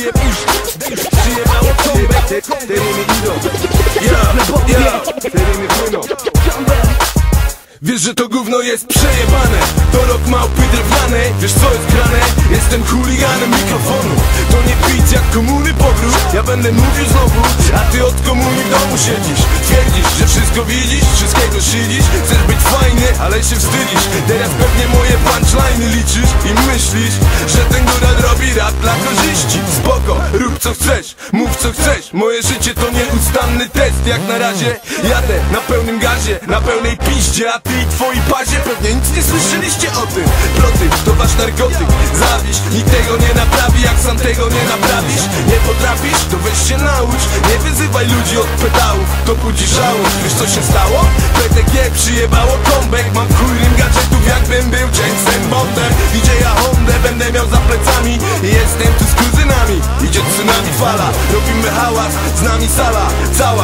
stało? PTG przyjebał Przyjebało comeback Te, rymy idą Ja, ja Te rymy płyną Wiesz, że to gówno jest przejebane. To rok małpy drewnianej Wiesz co jest grane? Jestem chuliganem mikrofonu. To nie pić jak komuny powrót Ja będę mówił znowu A ty od komuny w domu siedzisz. Twierdzisz, że wszystko widzisz Wszystkiego szydzisz Chcesz być fajny, ale się wstydzisz. Teraz pewnie moje punchline'y liczysz I myślisz, że ten góral robi rap dla korzyści Spoko, rób co chcesz Mów co chcesz. Moje życie to nieustanny test. Jak na razie jadę na pełnym gazie Na pełnej piździe A ty i twoi pazie pewnie nic nie słyszeliście o tym. Ploty to wasz narkotyk. Zawiść, nikt tego nie naprawi. Jak sam tego nie naprawisz Nie potrafisz, to weź się naucz. Nie wyzywaj ludzi od pedałów To budzi żałość. Wiesz co się stało? PTG przyjebało comeback. Mam chuj gadżetów jakbym był Jamesem fala Robimy hałas, z nami sala Cała